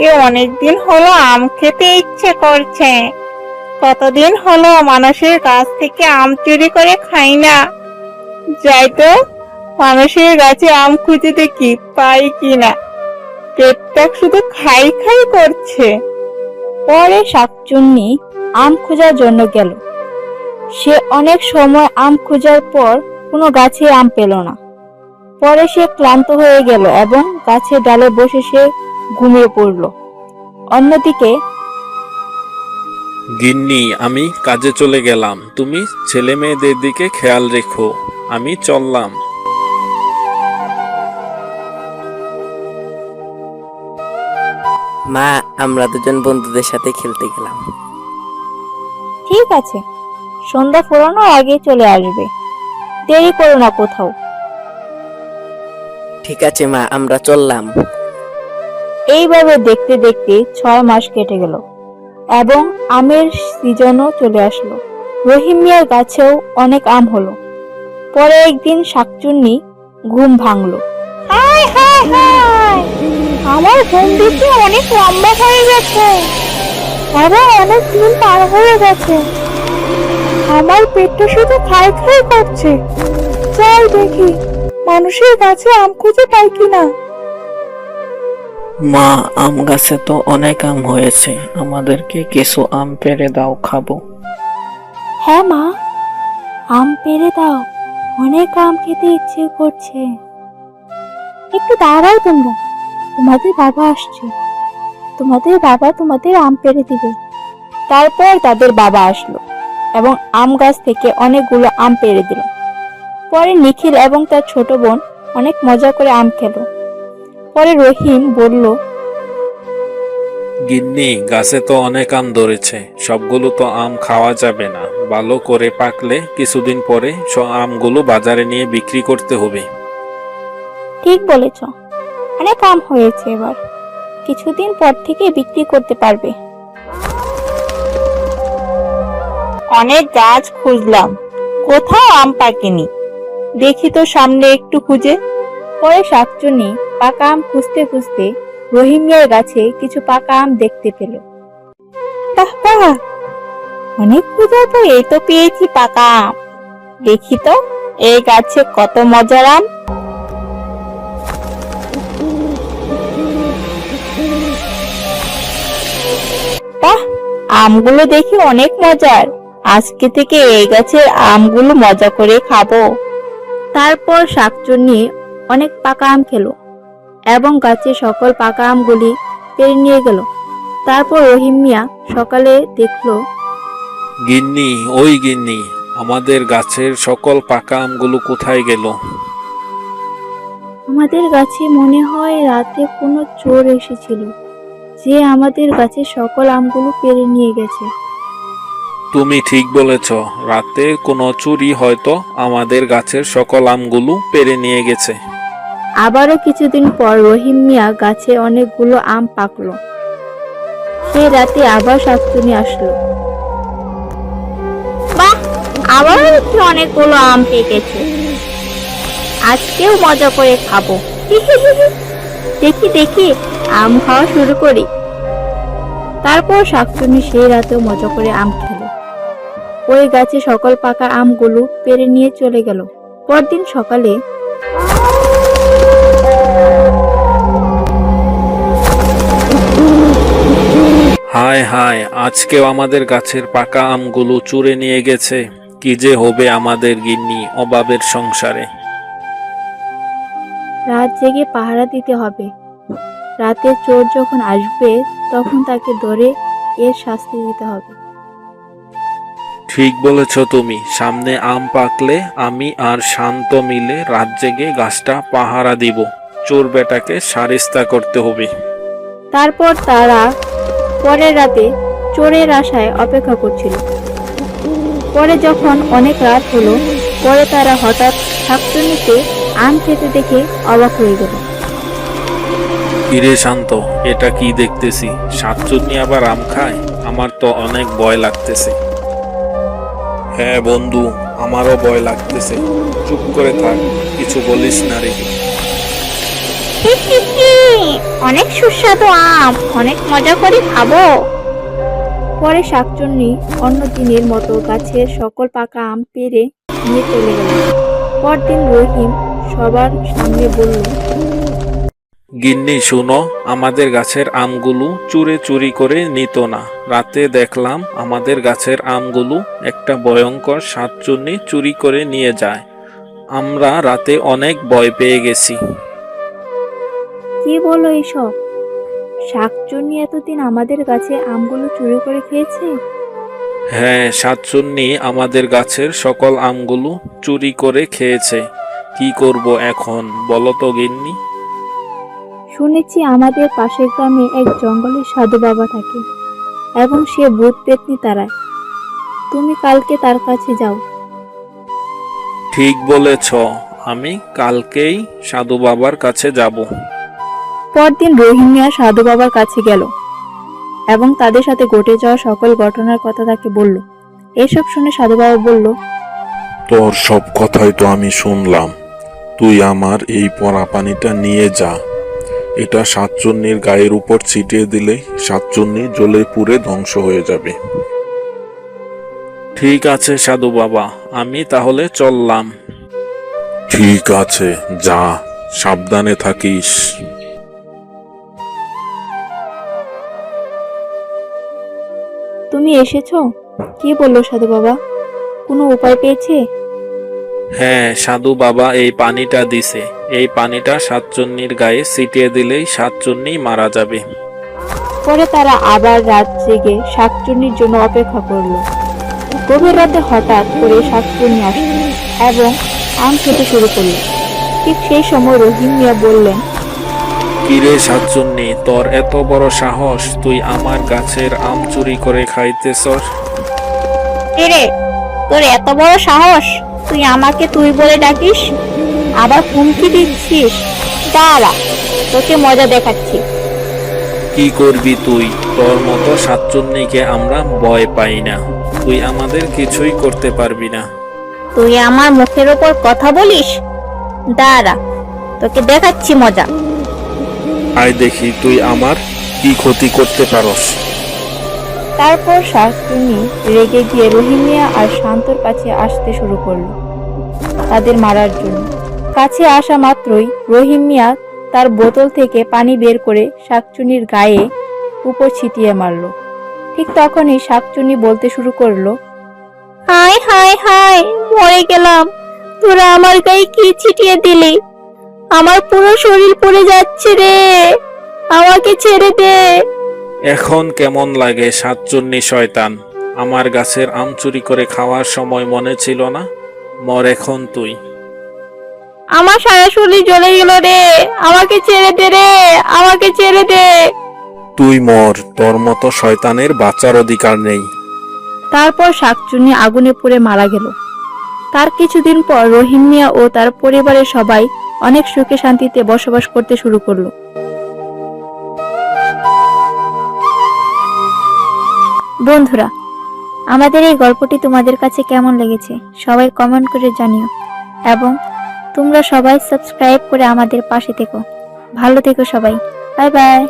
আজকে অনেক দিন হলো আম খেতে ইচ্ছে করছে। কতদিন হলো মানুষের গাছ থেকে আম চুরি করে খাই না। যাই তো, মানুষের গাছে আম খুঁজে দেখি পাই কিনা পেটটা শুধু খাই খাই করছে। পরে শাকচুন্নি আম খোঁজার জন্য গেল। সে অনেক সময় আম খোঁজার পর কোনো গাছে আম পেল না। পরে সে ক্লান্ত হয়ে গেল এবং গাছের ডালে বসে সে ঘুমিয়ে পড়ল। অন্যদিকে গিন্নি আমি কাজে চলে গেলাম। তুমি ছেলে মেয়েদের দিকে খেয়াল রেখো। আমি চললাম। মা আমরা দুজন বন্ধুদের সাথে খেলতে গেলাম। ঠিক আছে। সন্ধ্যা ফুরানোর আগে চলে আসবে। দেরি করো না কোথাও। ঠিক আছে মা আমরা চললাম। এইভাবে দেখতে দেখতে ছয় মাস কেটে গেল এবং আমের সিজনও চলে আসলো। রহিম মিয়ার গাছেও অনেক আম হলো। পরে একদিন শাকচুন্নি ঘুম ভাঙলো। আমার ঘুম দিতে অনেক লম্বা হয়ে গেছে। আবার অনেক দিন পার হয়ে গেছে। আমার পেটটা শুধু খাই খাই করছে। যাই দেখি, মানুষের কাছে আম খুঁজে পাই কিনা। মা, আম গাছে তো অনেক আম হয়েছে। আমাদেরকে কিছু আম পেরে দাও, খাব। হ্যাঁ মা, আম পেরে দাও। অনেক আম খেতে ইচ্ছে করছে। একটু দাঁড়াও তোমরা। তোমাদের বাবা আসছে। তোমাদের বাবা তোমাদের আম পেরে দিবে। তারপর তাদের বাবা আসলো এবং আম গাছ থেকে অনেকগুলো আম পেরে দিল। পরে নিখিল এবং তার ছোট বোন অনেক মজা করে আম খেলো। পরে রহিম বলল গিন্নি গাছে তো অনেক আম ধরেছে সবগুলো তো আম খাওয়া যাবে না। ভালো করে পাকলে কিছুদিন পরে সব আমগুলো বাজারে নিয়ে বিক্রি করতে হবে। ঠিক বলেছ। অনেক আম হয়েছে এবার। কিছুদিন পর থেকে বিক্রি করতে পারবে। অনেক গাছ খুঁজলাম। কোথাও আম পাকেনি। দেখি তো সামনে একটু খুঁজে। পরে শাকচুনি পাকা আম খুঁজতে খুঁজতে রহিমিয়ার গাছে কিছু পাকা আম দেখতে পেল। অনেক খুঁজার তো, এই তো পেয়েছি পাকা আম। দেখি তো, এই গাছে কত মজার আম! বাহ, আমগুলো দেখি অনেক মজার। আজকে থেকে এই গাছের আমগুলো মজা করে খাব। তারপর শাকচুনি অনেক পাকা আম খেলো এবং গাছে সকল পাকা আমগুলি পেরে নিয়ে গেল। তারপর রহিম মিয়া সকালে দেখল গিন্নি ওই গিন্নি আমাদের গাছের সকল পাকা আমগুলো কোথায় গেল? আমাদের গাছে মনে হয় রাতে কোনো চোর এসেছিল যে আমাদের গাছে সকল আমগুলো পেরে নিয়ে গেছে। তুমি ঠিক বলেছ রাতে কোনো চুরি হয়তো আমাদের গাছের সকল আমগুলো পেরে নিয়ে গেছে। কিছুদিন পর রহিম মিয়া গাছে অনেকগুলো আম পাকলো। সে রাতে আবার শাকচুনি আসলো। বাহ আবারও অনেকগুলো আম পেকেছে। আজকেও মজা করে খাব। দেখি দেখি আম খাওয়া শুরু করি। তারপর শাকচুনি সেই রাতেও মজা করে আম খেলো। ওই গাছে সকল পাকা আমগুলো পেরে নিয়ে চলে গেল। পরদিন সকালে হায় হায় আজকেও আমাদের গাছের পাকা আমগুলো চুরে নিয়ে গেছে। কি যে হবে আমাদের গিন্নি অভাবের সংসারে। রাত জেগে পাহারা দিতে হবে। রাতে চোর যখন আসবে তখন তাকে ধরে এর শাস্তি দিতে হবে। ঠিক বলেছ তুমি সামনে আম পাকলে আমি আর শান্ত মিলে রাত জেগে গাছটা পাহারা দিব। চোর বেটাকে সারিস্তা করতে হবে। তারপর তারা পরের রাতে চোরের আশায় অপেক্ষা করছিল। পরে যখন অনেক রাত হলো পরে তারা হঠাৎ শাকচুনিকে আম খেতে দেখে অবাক হয়ে গেল। কিরে শান্ত এটা কি দেখতেছি? সাতচুন্নি আবার আম খায়? আমার তো অনেক ভয় লাগতেছে। হ্যাঁ বন্ধু আমারও ভয় লাগতেছে। চুপ করে থাক কিছু বলিস না রে। অনেক সুস্বাদু আম অনেক মজা করে খাব। পরে শাকচুন্নি অন্য দিনের মতো গাছের সকল পাকা আম পেরে নিয়ে চলে গেল। পরদিন রহিম সবার সামনে বলল গিন্নি শুনো আমাদের গাছের আমগুলো চুরে চুরি করে নিত না। রাতে দেখলাম আমাদের গাছের আমগুলো একটা ভয়ঙ্কর সাতচুন্নি চুরি করে নিয়ে যায়। আমরা রাতে অনেক ভয় পেয়ে গেছি। কি বলো এসব? শাকচুন্নি এতদিন আমাদের গাছে আমগুলো চুরি করে খেয়েছে? হ্যাঁ সাতচুন্নি আমাদের গাছের সকল আমগুলো চুরি করে খেয়েছে। কি করব এখন বলো তো গিন্নি? শুনেছি আমাদের পাশের গ্রামে এক জঙ্গলের সাধু বাবা থাকে এবং সে ভূত পেতনি তারায়। তুমি কালকে তার কাছে যাও। ঠিক বলেছ আমি কালকেই সাধু বাবার কাছে যাব। পরদিন রোহিঙ্গা সাধু বাবার কাছে গেল এবং তাদের সাথে ঘটে যাওয়া সকল ঘটনার কথা তাকে বলল। এসব শুনে সাধু বাবা বলল তোর সব কথাই তো আমি শুনলাম। তুই আমার এই পরা পানিটা নিয়ে যা। এটা সাতচন্নির গায়ের উপর ছিটিয়ে দিলে সাতচন্নি জ্বলে পুড়ে ধ্বংস হয়ে যাবে। ঠিক আছে সাধু বাবা আমি তাহলে চললাম। ঠিক আছে যা সাবধানে থাকিস। তুমি এসেছ? কি বলল সাধু বাবা? কোনো উপায় পেয়েছে? হ্যাঁ সাধু বাবা এই পানিটা দিছে। এই পানিটা সাতচন্নির গায়ে ছিটিয়ে দিলেই সাতচন্নি মারা যাবে। পরে তারা আবার রাত জেগে শাকচুন্নির জন্য অপেক্ষা করল। গভীর রাতে হঠাৎ করে শাকচুন্নি আসলো এবং আম খেতে শুরু করল। ঠিক সেই সময় রহিম মিয়া বললেন কিরে সাতচন্নি তোর এত বড় সাহস তুই আমার গাছের আম চুরি করে খাইতেছস। রে তোর এত বড় সাহস তুই আমাকে তুই বলে ডাকিস? আবার হুমকি দিচ্ছিস? দাঁড়া তোকে মজা দেখাচ্ছি। কি করবি তুই? তোর মতো সাতচন্নিকে আমরা ভয় পাই না। তুই আমাদের কিছুই করতে পারবি না। তুই আমার মুখের ওপর কথা বলিস? দাঁড়া তোকে দেখাচ্ছি মজা। দেখি তুই আমার কি ক্ষতি করতে পারস। তারপর শাকচুন্নি রেগে গিয়ে রহিম মিয়া আর শান্তর কাছে আসতে শুরু করল তাদের মারার জন্য। কাছে আসা মাত্রই রহিম মিয়া তার বোতল থেকে পানি বের করে শাকচুনির গায়ে উপর ছিটিয়ে মারলো। ঠিক তখনই শাকচুনি বলতে শুরু করল হায় হায় হায় মরে গেলাম। তোরা আমার গায়ে কি ছিটিয়ে দিলি? আমার পুরো শরীর পড়ে যাচ্ছে রে। আমাকে ছেড়ে দে। এখন কেমন লাগে সাতচন্নি শয়তান? আমার গাছের আম চুরি করে খাওয়ার সময় মনে ছিল না? মর এখন তুই। আমার সারা শরীর জ্বলে গেল রে। আমাকে ছেড়ে দে রে। আমাকে ছেড়ে দে। তুই মর। তোর মতো শয়তানের বাঁচার অধিকার নেই। তারপর শাকচুন্নি আগুনে পুড়ে মারা গেল। তার কিছুদিন পর রহিম মিয়া ও তার পরিবারের সবাই অনেক সুখে শান্তিতে বসবাস করতে শুরু করল। বন্ধুরা, আমাদের এই গল্পটি তোমাদের কাছে কেমন লেগেছে সবাই কমেন্ট করে জানিও এবং তোমরা সবাই সাবস্ক্রাইব করে আমাদের পাশে থেকো। ভালো থেকো সবাই। Bye bye